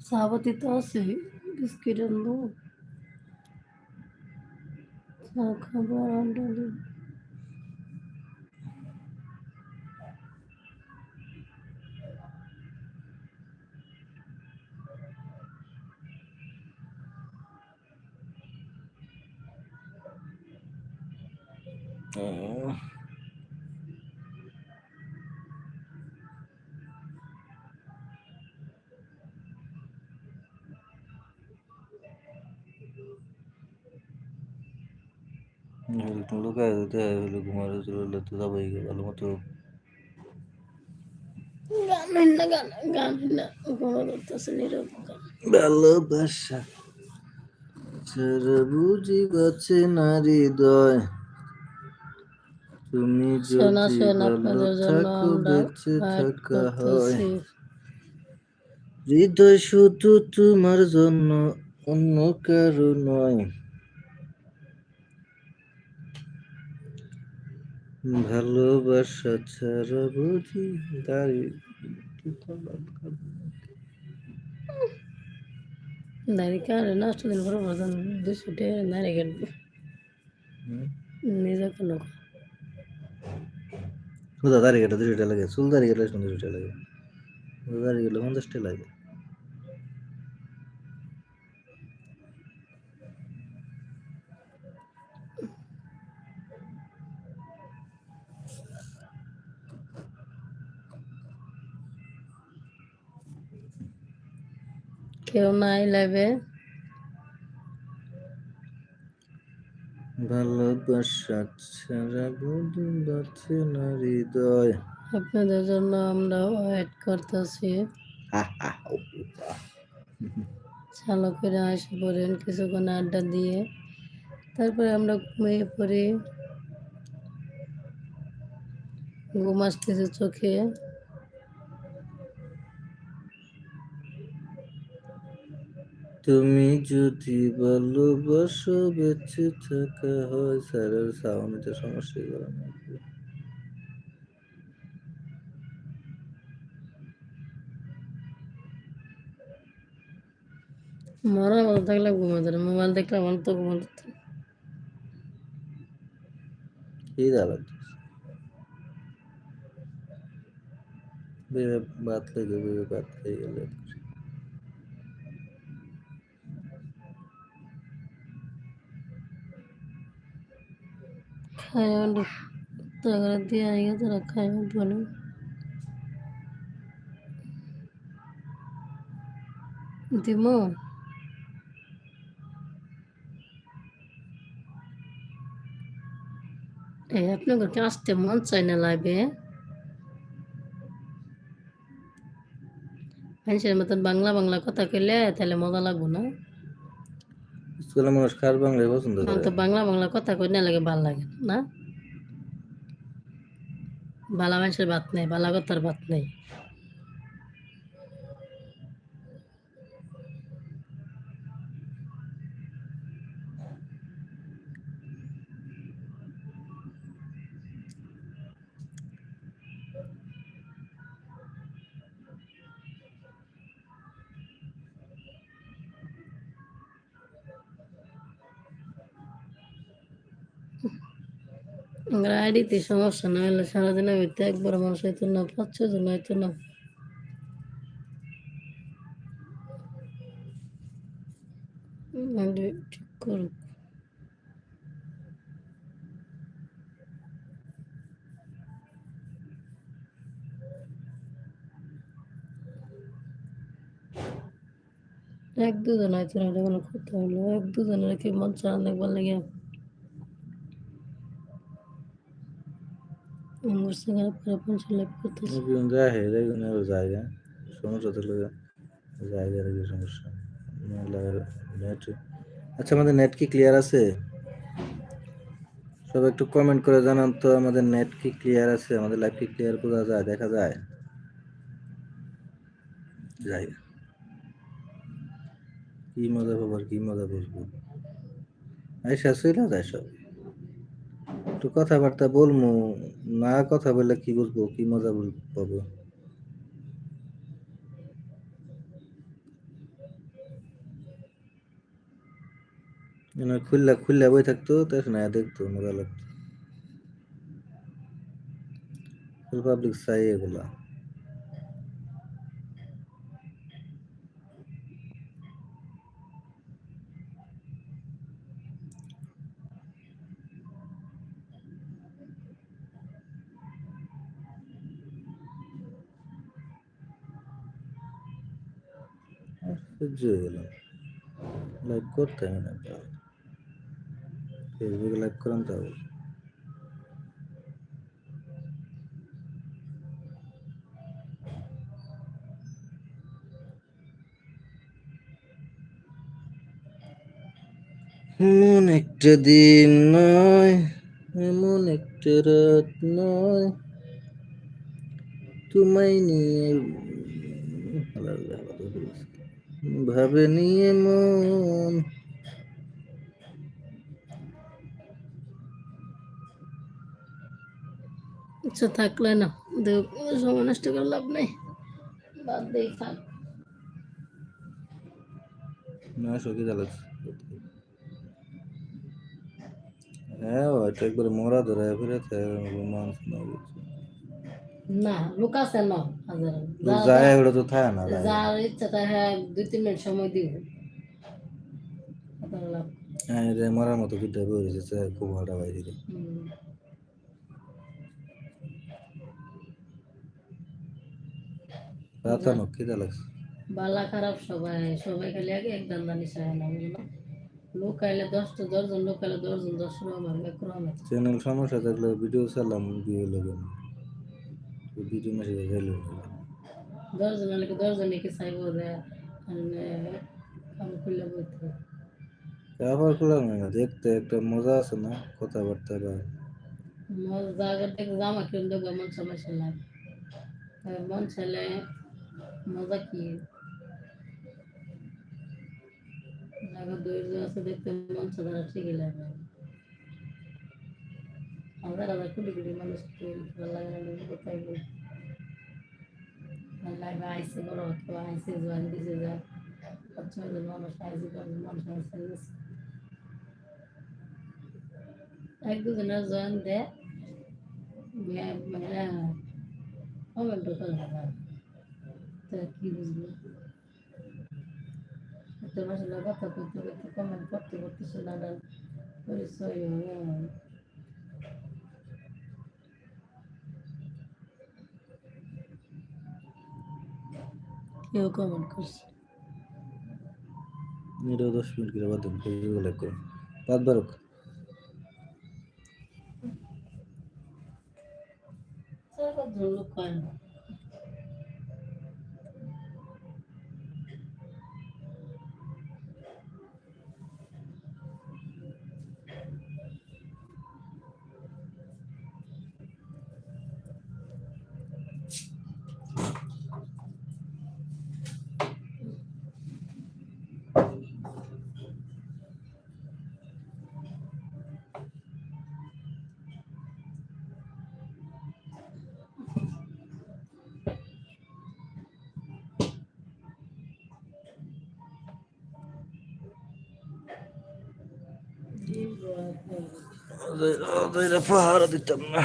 চাপাতি তো আছে বিস্কিট গান হয় ভালোবাসা বুঝি হৃদয়। তুমি শোনা যদি ভালো থাকো বেঁচে থাকা হয়। হৃদয় শুধু তোমার জন্য অন্য কারও নয়। ভালোবাসা ছাড়া বুঝি দাঁড়িয়ে দাঁড়িয়ে কারে নষ্ট দিন পরে বলতাম দুশো টাকা দাঁড়িয়ে কাটবে। নিজে কেন দাঁড়িয়ে গেলে দুশো টাকা লাগে চুল দাঁড়িয়ে গেলে দুশো টাকা লাগে। দাঁড়িয়ে গেলে পঞ্চাশ টাকা লাগে। কেউ নাই লাইবে ভালোবাসা ছাড়া বুঝি বাঁচে না হৃদয়। আপনাদের জন্য আমরা ওয়েট করতেছি। চালু করে আসে পড়েন কিছুক্ষণ আড্ডা দিয়ে। তারপরে আমরা ঘুমিয়ে পড়ি। ঘুম আসতেছে চোখে। তুমি যদি ভালোবাসো বেঁচে থাকা হয়। স্যারের সাউন্ডে সমস্যা করে মরা ভালো থাকলে ঘুমাতে মোবাইল দেখলে আমার তো ঘুমাতে কি দাঁড়াত বেবে বাত লেগে বেবে বাত হয়ে অনেক টাকা দিয়ে আগে তারা খায় বলে দিমো এই আপনাকে আসতে মন চায় না লাগবে মানুষের মতন বাংলা বাংলা কথা কইলে তাহলে মজা লাগবো না স্কুলে মানুষ কার বাংলায় পছন্দ করে। বাংলা বাংলা কথা কই না লাগে, ভালো লাগে না বালা মানুষের ভাত নেই, বালা কথার ভাত নেই। আইডিতে সমস্যা না হলে সারাদিনের ভিতরে একবার মানুষ হইতো না, পাঁচ, ছয় জন হইতো না। ঠিক করুক এক, দুজন হয়তো না কোনো কথা হলো এক, দুজনের কি মন চান দেখবার লাগে যায় হে দেখুন আর জায়গা। সমস্যা তো লাগে জায়গার কি সমস্যা। নেট আচ্ছা আমাদের নেট কি ক্লিয়ার আছে? সব একটু কমেন্ট করে জানান তো, আমাদের নেট কি ক্লিয়ার আছে? আমাদের লাইভ কি ক্লিয়ার বোঝা যায়, দেখা যায়? যাই। কি মজা পাবো আর কি মজা বুঝব? আইসা শুইলা যায় সব। একটু কথাবার্তা বলব না কথা বললে কি বুঝব, কি মজা পাবো? খুললা খুললা বই থাকতো তাই না দেখতো, মজা লাগতো। পাবলিক চাই এগুলা। সহ্য হয়ে গেল লাইভ করতে হবে না ফেসবুকে লাইভ করান তো হবে এমন একটা দিন নয়, এমন একটা রাত নয়। তোমায় নিয়ে ভাবে নিয়ে মন। আচ্ছা থাকলে না দেখ সময় নষ্ট করে লাভ নেই। বাদ দেই থাক। না সখী চালাচ্ছে হ্যাঁ ওইটা একবারে মোরা ধরে ফিরেছে রোমান্স না কিছু না লোক আছে না হাজার। তো যায় ওটা তো থাকে না যায়। যার ইচ্ছা তা হ্যাঁ দুই তিন মিনিট সময় দিব কত লাভ? হ্যাঁ এটা মরার মতো কিটা বেরিয়েছে খুব হাঁটা বাইরে। হুম। রাতা নক খিদা লাগছে। বালা খারাপ সবাই সবাই খালি আগে এক দান্দা নিশা না বুঝলো? লোক আইলে দশটা দশজন লোক আইলে দশজন দশ রকম এক রকম চ্যানেল সমস্যা থাকলে ভিডিও চালাম লাগে ভিডিও মেসেজ গেলে দশজন আইলে কি দশজন একে চাইব যে আমি খুললে বইতে আবার খোলাম না দেখতে একটা মজা আছে না কথাবার্তা বা মজা করতে জামা কিনে দেবো মন সমস্যা নাই তবে মন ছেলে মজা কি লাগা ধৈর্য আছে দেখতে মন সাদা ঠিকই লাগে হাজার হাজার কোটি কোটি মানুষ ভালো লাগে না কোথায় বল লাইভে আইসে বড় কেউ আইসে জয়েন দিছে যা জন মানুষ আইসে মানুষ আইসে এক দুজনের জয়েন দেয় কি মাসে কথা করতে করতে কমেন্ট করতে করতে শোনা পরিচয় হয়ে কেউ কমেন্ট করছে। এটাও দশ মিনিট করে বাদ লাইক করুন। বাদ বারক। লোক কয় না পাহারা দিতাম না